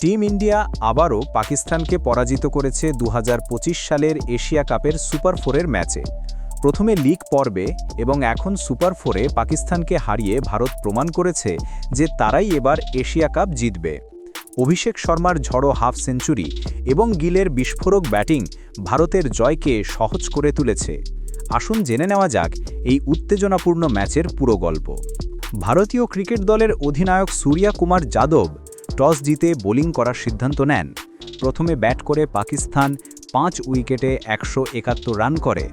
Team India আবারও পাকিস্তানকে পরাজিত করেছে দু হাজার পঁচিশ সালের এশিয়া কাপের সুপার ফোরের ম্যাচে। প্রথমে লিগ পর্বে এবং এখন সুপার ফোরে পাকিস্তানকে হারিয়ে ভারত প্রমাণ করেছে যে তারাই এবার এশিয়া কাপ জিতবে। অভিষেক শর্মার ঝড়ো হাফ সেঞ্চুরি এবং গিলের বিস্ফোরক ব্যাটিং ভারতের জয়কে সহজ করে তুলেছে। আসুন জেনে নেওয়া যাক এই উত্তেজনাপূর্ণ ম্যাচের পুরো গল্প। ভারতীয় ক্রিকেট দলের অধিনায়ক সূর্যা কুমার যাদব টস জিতে বোলিং করার সিদ্ধান্ত নেন। প্রথমে ব্যাট করে পাকিস্তান পাঁচ উইকেটে একশো একাত্তর রান করে।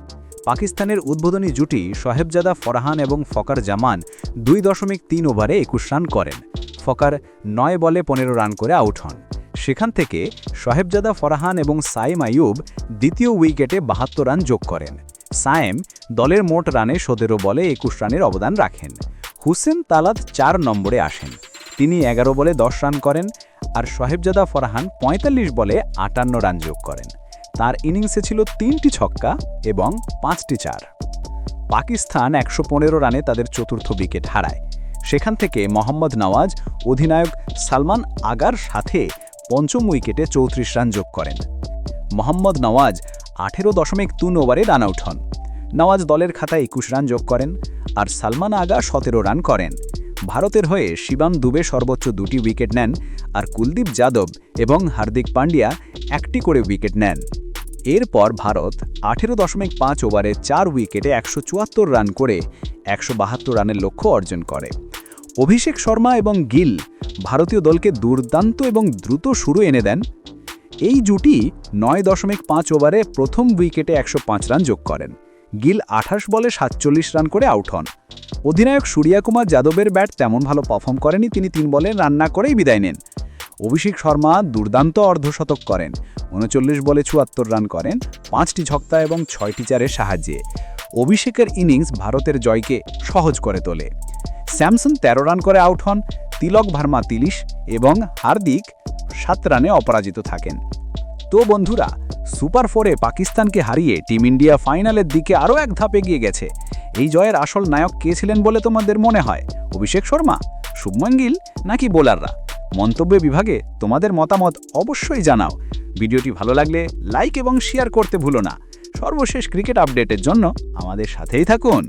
পাকিস্তানের উদ্বোধনী জুটি সোহেবজাদা, ফরহান এবং ফকার জামান দুই দশমিক তিন ওভারে একুশ রান করেন। ফকার নয় বলে পনেরো রান করে আউট হন। সেখান থেকে সোহেবজাদা, ফরহান এবং সাইম আইয়ুব দ্বিতীয় উইকেটে বাহাত্তর রান যোগ করেন। সায়েম দলের মোট রানে সতেরো বলে একুশ রানের অবদান রাখেন। হুসেন তালাদ চার নম্বরে আসেন। তিনি এগারো বলে দশ রান করেন আর সাহেবজাদা ফরহান ৪৫ বলে আটান্ন রান যোগ করেন। তার ইনিংসে ছিল তিনটি ছক্কা এবং পাঁচটি চার। পাকিস্তান একশো পনেরো রানে তাদের চতুর্থ উইকেট হারায়। সেখান থেকে মোহাম্মদ নওয়াজ, অধিনায়ক সালমান আগার সাথে পঞ্চম উইকেটে চৌত্রিশ রান যোগ করেন। মোহাম্মদ নওয়াজ আঠেরো দশমিক তিন ওভারে রান আউট হন। নওয়াজ দলের খাতায় একুশ রান যোগ করেন আর সালমান আগা সতেরো রান করেন। ভারতের হয়ে শিবাম দুবে সর্বোচ্চ দুটি উইকেট নেন আর কুলদীপ যাদব এবং হার্দিক পান্ডিয়া একটি করে উইকেট নেন। এরপর ভারত আঠেরো দশমিক পাঁচ ওভারে চার উইকেটে একশো চুয়াত্তর রান করে একশো বাহাত্তর রানের লক্ষ্য অর্জন করে। অভিষেক শর্মা এবং গিল ভারতীয় দলকে দুর্দান্ত এবং দ্রুত শুরু এনে দেন। এই জুটি নয় দশমিক পাঁচ ওভারে প্রথম উইকেটে একশো পাঁচ রান যোগ করেন। গিল আঠাশ বলে সাতচল্লিশ রান করে আউট হন। অধিনায়ক সূর্যাকুমার যাদবের ব্যাট তেমন ভালো পারফর্ম করেনি, তিনি তিন বলে রান্না করেই বিদায় নেন। অভিষেক শর্মা দুর্দান্ত অর্ধশতক করেন, উনচল্লিশ বলে চুয়াত্তর রান করেন, পাঁচটি ছক্কা এবং ছয়টি চারের সাহায্যে। অভিষেকের ইনিংস ভারতের জয়কে সহজ করে তোলে। স্যামসন ১৩ রান করে আউট হন, তিলক ভার্মা তিলিশ এবং হার্দিক সাত রানে অপরাজিত থাকেন। তো বন্ধুরা, সুপার ফোরে পাকিস্তানকে হারিয়ে টিম ইন্ডিয়া ফাইনালের দিকে আরও এক ধাপ এগিয়ে গেছে। এই জয়ের আসল নায়ক কে ছিলেন বলে তোমাদের মনে হয়? অভিষেক শর্মা, শুভমান গিল নাকি বোলাররা? মন্তব্য বিভাগে তোমাদের মতামত অবশ্যই জানাও। ভিডিওটি ভালো লাগলে লাইক এবং শেয়ার করতে ভুলো না। সর্বশেষ ক্রিকেট আপডেটের জন্য আমাদের সাথেই থাকুন।